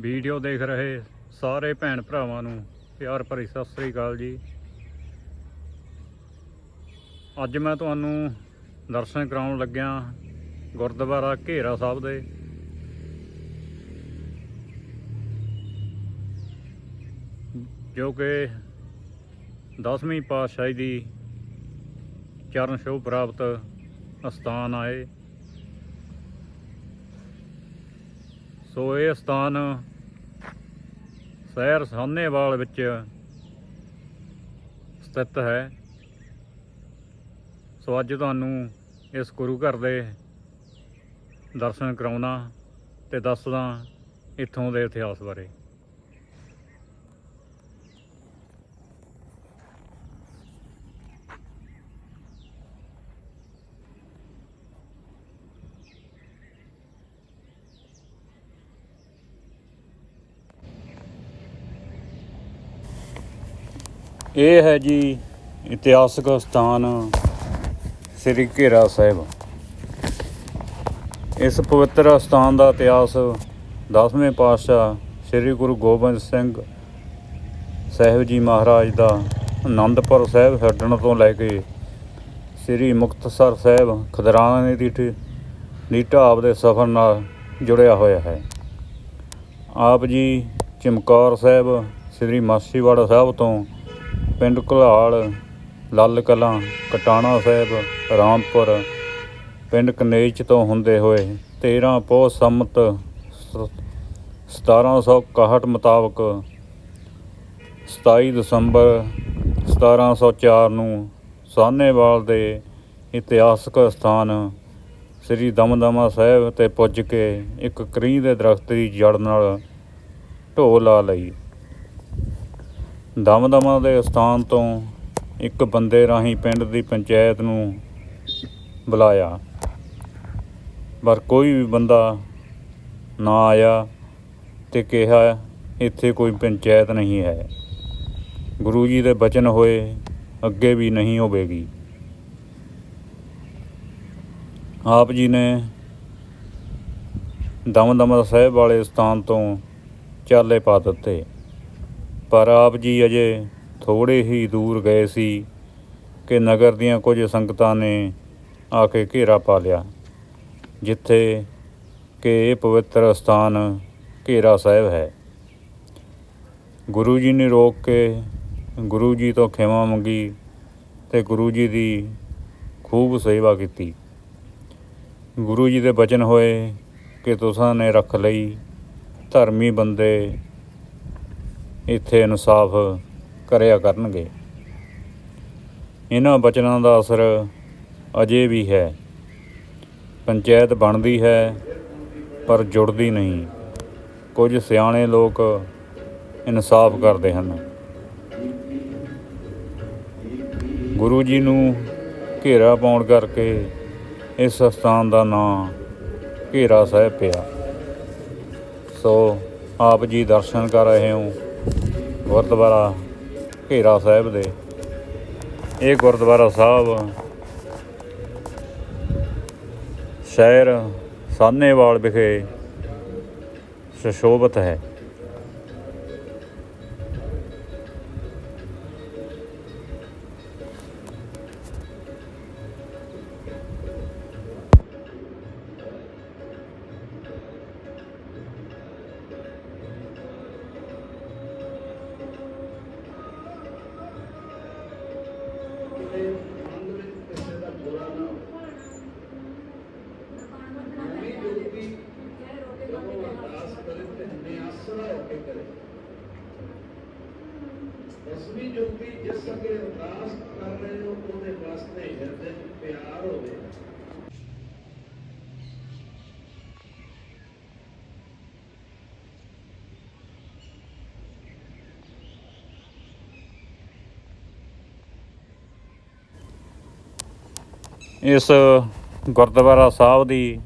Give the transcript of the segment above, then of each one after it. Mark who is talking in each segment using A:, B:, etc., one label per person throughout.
A: Video ਦੇਖ ਰਹੇ ਸਾਰੇ ਭੈਣ ਭਰਾਵਾਂ ਨੂੰ, ਪਿਆਰ ਭਰੀ ਸਤਿ ਸ੍ਰੀ ਅਕਾਲ ਜੀ। ਅੱਜ ਮੈਂ ਤੁਹਾਨੂੰ ਦਰਸ਼ਨ ਕਰਾਉਣ ਲੱਗਿਆ ਗੁਰਦੁਆਰਾ ਘੇਰਾ ਸਾਹਿਬ ਦੇ। ਜੋ ਕਿ 10ਵੀਂ ਪਾਤਸ਼ਾਹੀ ਦੀ ਚਰਨ ਛੋਹ ਪ੍ਰਾਪਤ ਅਸਥਾਨ ਆਏ। ਸੋ ਇਹ ਸਥਾਨ ਸ਼ਹਿਰ ਸਾਹਨੇਵਾਲ ਵਿੱਚ ਸਥਿਤ ਹੈ। ਸੋ ਅੱਜ ਤੁਹਾਨੂੰ ਇਸ ਗੁਰੂ ਘਰ ਦੇ ਦਰਸ਼ਨ ਕਰਾਉਣਾ ਤੇ ਦੱਸਦਾ ਇੱਥੋਂ ਦੇ ਇਤਿਹਾਸ ਬਾਰੇ। ਇਹ ਹੈ ਜੀ ਇਤਿਹਾਸਕ ਸਥਾਨ ਸ੍ਰੀ ਘੇਰਾ ਸਾਹਿਬ। ਇਸ ਪਵਿੱਤਰ ਸਥਾਨ ਦਾ ਇਤਿਹਾਸ 10ਵੇਂ ਪਾਤਸ਼ਾਹ ਸ੍ਰੀ ਗੁਰੂ ਗੋਬਿੰਦ ਸਿੰਘ ਸਾਹਿਬ ਜੀ ਮਹਾਰਾਜ ਦਾ ਆਨੰਦਪੁਰ ਸਾਹਿਬ ਛੱਡਣ ਤੋਂ ਲੈ ਕੇ ਸ੍ਰੀ ਮੁਕਤਸਰ ਸਾਹਿਬ ਖਦਰਾਣੇ ਦੀ ਢੀ- ਦੀ ਢਾਬ ਦੇ ਸਫ਼ਰ ਨਾਲ ਜੁੜਿਆ ਹੋਇਆ ਹੈ। ਆਪ ਜੀ ਚਮਕੌਰ ਸਾਹਿਬ, ਸ੍ਰੀ ਮਾਸੀਵਾੜਾ ਸਾਹਿਬ ਤੋਂ ਪਿੰਡ ਘੁਲਾਲ, ਲੱਲ ਕਲਾਂ, ਕਟਾਣਾ ਸਾਹਿਬ, ਰਾਮਪੁਰ, ਪਿੰਡ ਕਨੇਚ ਤੋਂ ਹੁੰਦੇ ਹੋਏ 13 ਪੋਹ ਸੰਮਤ 1761 ਮੁਤਾਬਕ 27 ਦਸੰਬਰ 1704 ਨੂੰ ਸਾਹਨੇਵਾਲ ਦੇ ਇਤਿਹਾਸਕ ਸਥਾਨ ਸ੍ਰੀ ਦਮਦਮਾ ਸਾਹਿਬ ਤੇ ਪੁੱਜ ਕੇ ਇੱਕ ਕਰੀਂ ਦੇ ਦਰਖਤ ਦੀ ਜੜ ਨਾਲ ਢੋ ਲਾ ਲਈ। ਦਮਦਮਾ ਦੇ ਸਥਾਨ ਤੋਂ ਇੱਕ ਬੰਦੇ ਰਾਹੀਂ ਪਿੰਡ ਦੀ ਪੰਚਾਇਤ ਨੂੰ ਬੁਲਾਇਆ। ਪਰ ਕੋਈ ਵੀ ਬੰਦਾ ਨਾ ਆਇਆ ਤੇ ਕਿਹਾ, ਇੱਥੇ ਕੋਈ ਪੰਚਾਇਤ ਨਹੀਂ ਹੈ। ਗੁਰੂ ਜੀ ਦੇ ਬਚਨ ਹੋਏ, ਅੱਗੇ ਵੀ ਨਹੀਂ ਹੋਵੇਗੀ। ਆਪ ਜੀ ਨੇ ਦਮਦਮਾ ਸਾਹਿਬ ਵਾਲੇ ਸਥਾਨ ਤੋਂ ਚਾਲੇ ਪਾ ਦਿੱਤੇ। ਪਰ ਆਪ ਜੀ ਅਜੇ ਥੋੜੇ ਹੀ ਦੂਰ ਗਏ ਸੀ ਕਿ ਨਗਰ ਦੀਆਂ ਕੁਝ ਸੰਗਤਾਂ ਨੇ ਆ ਕੇ ਘੇਰਾ ਪਾ ਲਿਆ, ਜਿੱਥੇ ਕਿ ਇਹ ਪਵਿੱਤਰ ਸਥਾਨ ਘੇਰਾ ਸਾਹਿਬ ਹੈ। ਗੁਰੂ ਜੀ ਨੇ ਰੋਕ ਕੇ ਗੁਰੂ ਜੀ ਤੋਂ ਖਿਮਾ ਮੰਗੀ ਤੇ ਗੁਰੂ ਜੀ ਦੀ ਖੂਬ ਸੇਵਾ ਕੀਤੀ। ਗੁਰੂ ਜੀ ਦੇ ਬਚਨ ਹੋਏ ਕਿ ਤੁਸਾਂ ਨੇ ਰੱਖ ਲਈ ਧਰਮੀ ਬੰਦੇ ਇੱਥੇ ਇਨਸਾਫ ਕਰਿਆ ਕਰਨਗੇ। ਇਹਨਾਂ ਬਚਨਾਂ ਦਾ ਅਸਰ ਅਜੇ ਵੀ ਹੈ। ਪੰਚਾਇਤ ਬਣਦੀ ਹੈ, ਪਰ ਜੁੜਦੀ ਨਹੀਂ। ਕੁਝ ਸਿਆਣੇ ਲੋਕ ਇਨਸਾਫ ਕਰਦੇ ਹਨ। ਗੁਰੂ ਜੀ ਨੂੰ ਘੇਰਾ ਪਾਉਣ ਕਰਕੇ ਇਸ ਸਥਾਨ ਦਾ ਨਾਂ ਘੇਰਾ ਸਾਹਿਬ ਪਿਆ। ਸੋ ਆਪ ਜੀ ਦਰਸ਼ਨ ਕਰ ਰਹੇ ਹੋ। ਗੁਰਦੁਆਰਾ ਘੇਰਾ ਸਾਹਿਬ ਦੇ। ਇਹ ਗੁਰਦੁਆਰਾ ਸਾਹਿਬ ਸ਼ਹਿਰ ਸਾਨੇਵਾਲ ਵਿਖੇ ਸੁਸ਼ੋਭਿਤ ਹੈ।
B: ਦਸਵੀਂ ਜੋਤੀ ਜਿਸ ਅੱਗੇ ਅਰਦਾਸ ਕਰ ਰਹੇ ਹੋ, ਉਹਦੇ ਵਾਸਤੇ ਹਿਰਦੇ 'ਚ ਪਿਆਰ ਹੋਵੇ।
A: ਇਸ ਗੁਰਦੁਆਰਾ ਸਾਹਿਬ ਦੀ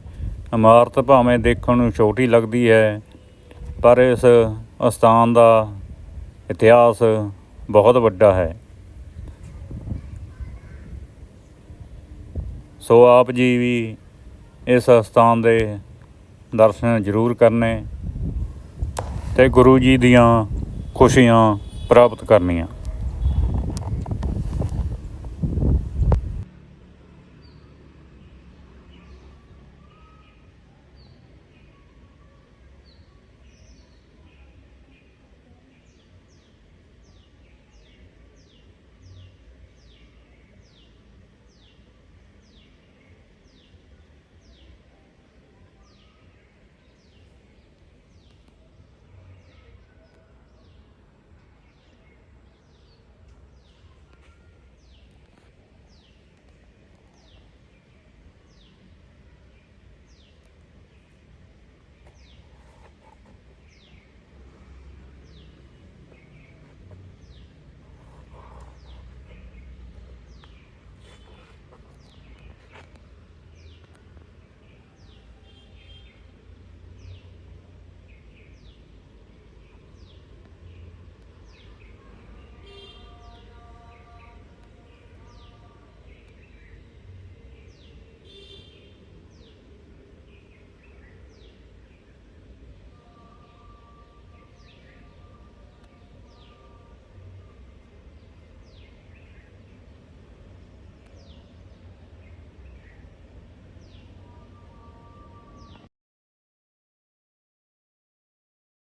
A: ਇਮਾਰਤ ਭਾਵੇਂ ਦੇਖਣ ਨੂੰ ਛੋਟੀ ਲੱਗਦੀ ਹੈ, ਪਰ ਇਸ ਅਸਥਾਨ ਦਾ ਇਤਿਹਾਸ ਬਹੁਤ ਵੱਡਾ ਹੈ। ਸੋ ਆਪ ਜੀ ਵੀ ਇਸ ਸਥਾਨ ਦੇ ਦਰਸ਼ਨ ਜ਼ਰੂਰ ਕਰਨੇ ਤੇ ਗੁਰੂ ਜੀ ਦੀਆਂ ਖੁਸ਼ੀਆਂ ਪ੍ਰਾਪਤ ਕਰਨੀਆਂ।